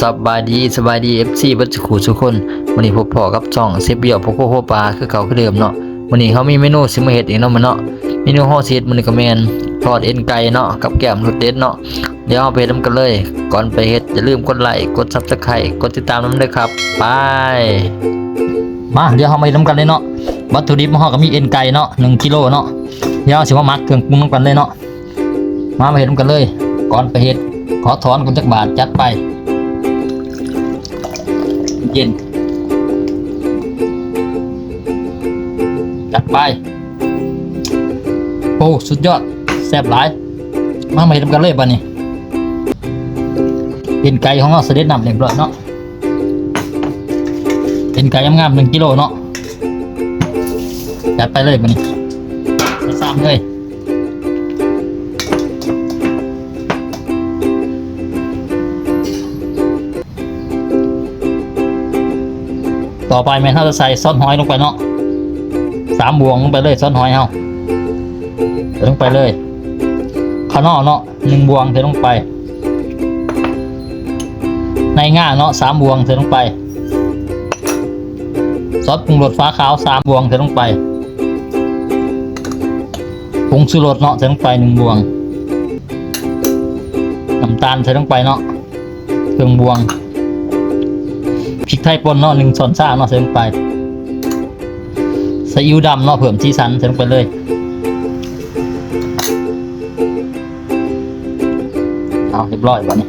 สบายดีสบายดี FC เบัดสุขุทุกคนวันนี้พบพ่อกับช่องเซฟเบียวพกโคโคปลาคือเก่าคือเดิมเนาะวันนี้เขามีเมนูสิมาเฮ็ดเองเนาะมันเนาะเมนูห่อซีดมันก็แมนทอดเอ็นไก่เนาะกับแก้มรสเด็ดเนาะเดี๋ยวเราไปเฮ็ดนำกันเลย ก่อนไปเฮ็ดอย่าลืมกดไลค์กด Subscribe กดติดตามนำด้วยครับไปมาเดี๋ยวเรามาเฮ็ดนำกันเลยเนาะวัตถุดิบของเราก็มีเอ็นไก่เนาะ1กิโลเนาะเดี๋ยวเราสิมาหมักเครื่องปรุงนำกันเลยเนาะมามาเฮ็ดนำกันเลย ก่อนไปเฮ็ดขอถอนกันจักบาทจัดไป เย็นจัดไป โอ้ สุดยอด แซ่บหลาย มาไม่ทำกันเลยบ้านี้เป็นไก่ของเราเสด็จนำเรียบร้อยเนาะเป็นไก่งามๆหนึ่งกิโลเนาะจัดไปเลยบ้านี้ไปซ้ำเลย ต่อไปแม่นเราจะใส่ซอสหอยลงไปเนาะสามบวงลงไปเลยซอสหอยเฮาใส่ลงไปเลยข้างนอกเนาะหนึ่งบวงใส่ลงไป ในง่าเนาะสามบวงใส่ลงไปซอสปรุงรสฟ้าขาวสามบวงใส่ลงไปผงชูรสเนาะใส่ลงไปหนึ่งบวงน้ำตาลใส่ลงไปเนาะเครื่องบวง พริกไทยป่นเนาะหนึ่งช้อนชาเนาะใส่ลงไปซีอิ๊วดำเนาะเพิ่มสีสันใส่ลงไปเลยเอาเรียบร้อยวันนี้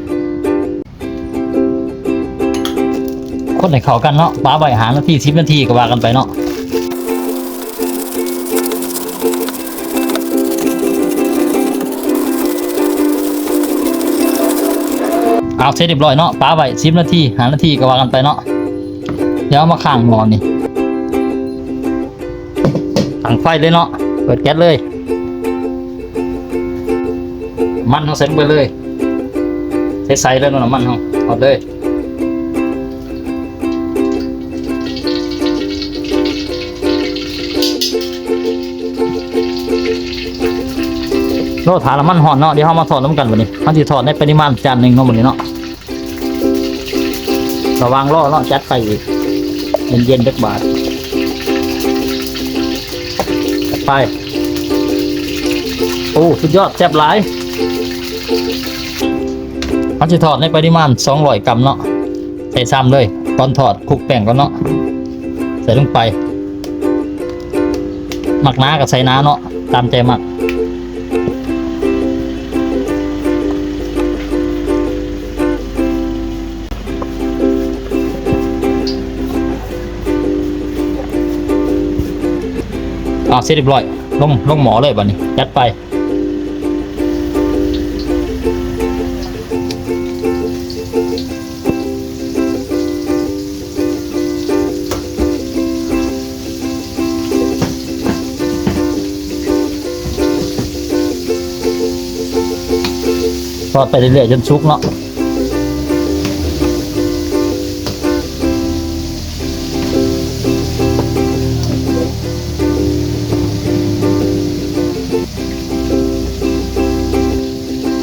คนให้เข้ากันเนาะป้าใบหานาทีสิบนาทีก็ว่ากันไปเนาะเอาเสร็จเรียบร้อยเนาะป้าใบสิบนาทีหานาทีก็ว่ากันไปเนาะ เดี๋ยวเอามาข้างหมอนี่ตั้งไฟเลยเนาะ เปิดแก๊สเลย มันเขาเซ็นไปเลยใส่ๆเลยเนาะน้ำมันเขาเอาเลยโลถาน้ำมันหอนเนาะเดี๋ยวเขามาถอดน้ำกันวันนี้เขาจะถอดในปริมาณจานหนึ่งเนาะวันนี้เนาะระวังล่อเนาะจัดไปอีก เย็นๆจักบาทไป โอ้สุดยอดแซ่บหลายเขาจะถอดในปริมาณ200กรัมเนาะใส่ซ้ำเลยก่อนถอดคลุกแป้งก่อนเนาะใส่ลงไปหมักน้ากับใส่น้าเนาะตามใจหมัก เสร็จเรียบร้อยลงลงหมอเลยบัดนี้ยัดไปทอดไปเรื่อยๆจนสุกเนาะ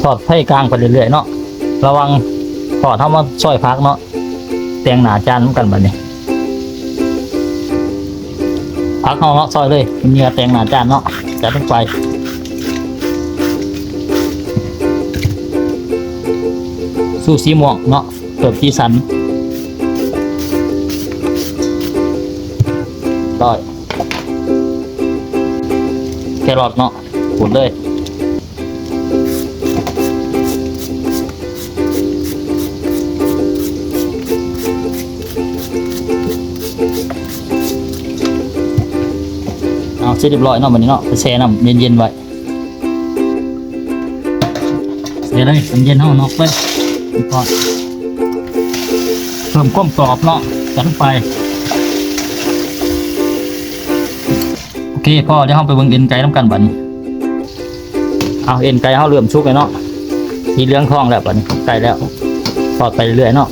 อดไผ่กลางไปเรื่อยๆเนาะระวังทอดเท่ามาซอยพักเนาะแตงหนาจานน้ำกันบัดนี้พักเขาเนาะซอยเลยเนื้อแตงหนาจานเนาะจัดลงไปสูตรสีม่วงเนาะเติมสีสันร้อยแครอทเนาะขูดเลย เสร็จเรียบร้อยเนาะวันนี้เนาะไปแช่น้ำเย็นๆไว้เสร็จเลยน้ำเย็นเท่าเนาะไปก่อนเพิ่มความกรอบเนาะจัดลงไปโอเคพ่อเดี๋ยวเราไปเบิ่งเอ็นไก่น้ำกันบัดนี้เอาเอ็นไก่เราเริ่มชุกเลยเนาะทีเหลืองทองแล้วบัดนี้ไก่แล้วทอดไปเรื่อยเนาะ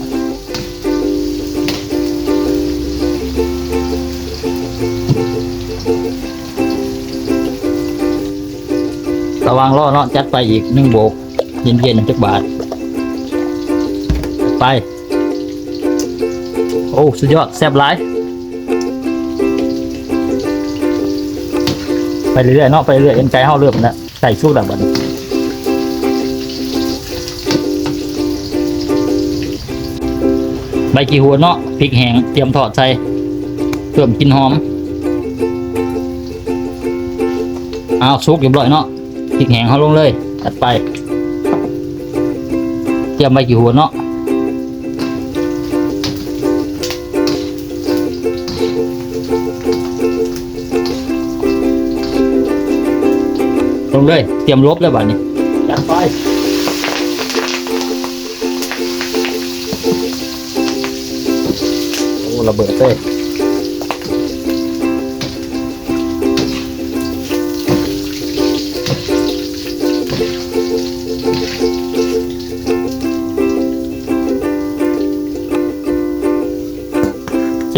ระวังล่อเนาะจัดไปอีกหนึ่งโบก เย็นๆจักบาท ไป โอ้ สุดยอดแซ่บหลาย ไปเรื่อยๆเนาะไปเรื่อยเอ็นไก่เฮาเริ่มแล้วใส่ชุกแบบบันี้ใบกีหัวเนาะพริกแห้งเตรียมทอดใส่เพิ่มกลินหอมเอาชุกเรียบร้อยเนาะ พริกแห้งเฮาลงเลยจัดไปเตรียมใบกีหัวเนาะลงเลย เตรียมลบเลยบัดนี้จัดไปโอ้ระเบิดเต้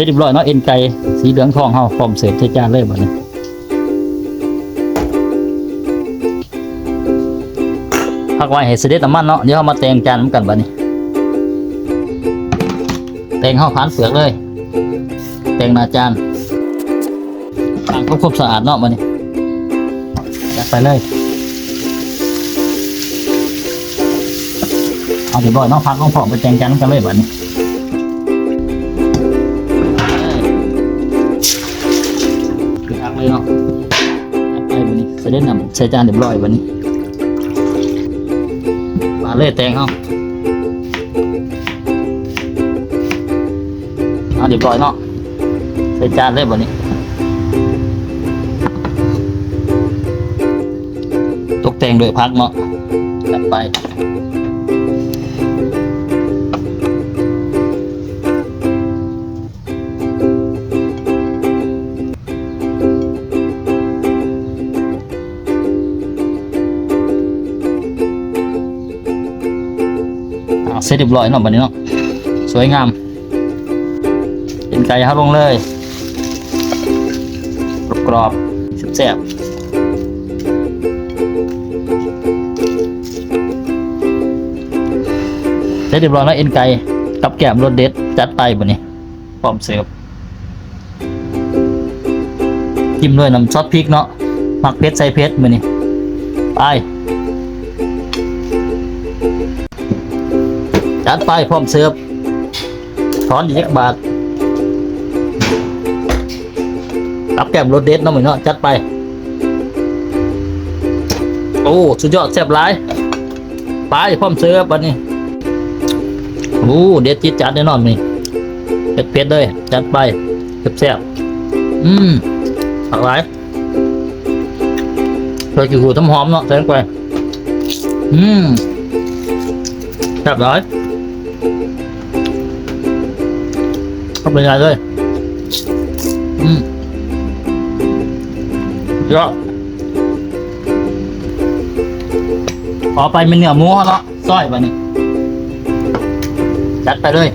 สร็จเรียบร้อยเนาะเอ็นไก่สีเหลืองทองเฮาพร้อมเสิร์ฟใช้จานเลยบัดนี้พักไว้ให้เสด็จน้ำมันเนาะเดี๋ยวเอามาแต่งจานนกันบัดนี้แต่งข้าผ่านเปลือกเลย แต่งหน้าจานล้างความสะอาดเนาะบัดนี้จัดไปเลยเอาเดี๋ยวบ่อยเนาะพักลงพร้อมไปแต่งจานกันเลยบัดนี้ เลยเนาะไปบัดนี้เสด็จนำใส่จานเรียบร้อยบัดนี้มาเลยแตงเขาเอาเรียบร้อยเนาะใส่จานเลยบ่นี้ ตกแต่งด้วยพักเนาะจัดไป เสร็จเรียบร้อยเนาะบัดนี้เนาะสวยงามเป็นไก่เข้าลงเลยกรอบๆแซ่บเสร็จเรียบร้อยแล้วเอ็นไก่กับแกมรสเด็ดจัดไปบัดนี้พร้อมเสิร์ฟจิ้มด้วยน้ำซอสพริกเนาะหมักเผ็ดใส่เผ็ดมื้อนี้ไป จัดไปพร้อมเสิร์ฟถอนอีกบาทรับแก้มรสเด็ดนาะเหมือนเนาะจัดไป โอ้ สุดยอดแซ่บหลายไปพร้อมเสิร์ฟบัดนี้โอ้เด็ดจิตจัดแน่นอนนี่เผ็ดเผ็ดๆเลยจัดไปแซ่บๆอืมหลากหลายเราจะหูน้ำหอมเนาะใส่ลงไปอืมแซ่บหลาย เข้าไปงานเลย อืมเยอะขอไปเป็นเนื้อหมูเขาเนาะซอยไปนี่จัดไปเลย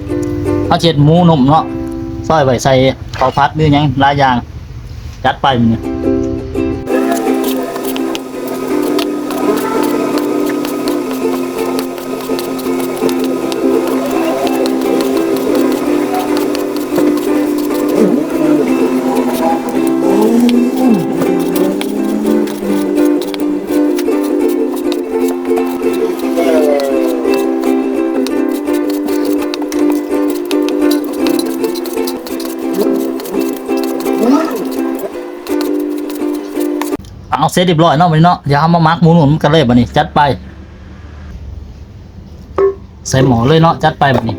เอาเจ็ดหมูหนุ่มเนาะส้อยไปใส่ข้าวพัดหรือยังหลายอย่าง จัดไปมันนี่ย เสร็จเรียบร้อยเนาะวันนี้เนาะเดี๋ยวเอามามักหมูหนุ่มกันเลยบันนี้ จัดไป ใส่หมอเลยเนาะจัดไปบันนี้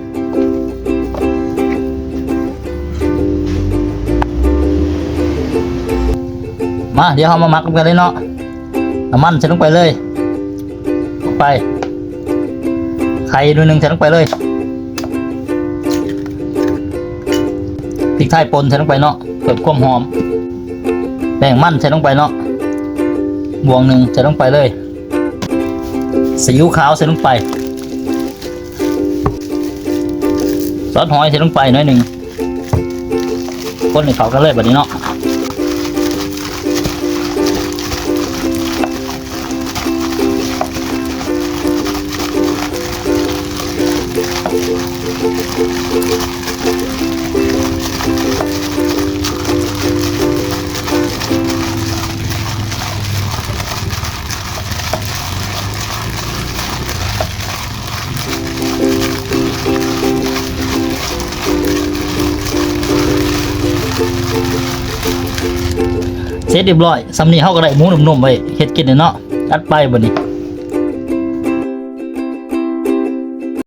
มาเดี๋ยวเอามามักกันเลยเนาะน้ำมันใส่ลงไปเลยลงไป ไข่ด้วยหนึ่งใส่ลงไปเลยพริกไทยป่นใส่ลงไปเนาะเพิ่มความหอมแป้งมันใส่ลงไปเนาะ บวงหนึ่งใส่ลงไปเลยซีอิ๊วขาวใส่ลงไปซอสหอยใส่ลงไปน้อยหนึ่งคนให้เขากันเลยแบบนี้เนาะ เสร็จเรียบร้อยสำนีเฮาก็ได้หมูหนุ่มๆไว้เห็ดกินเนาะจัดไปบนนี้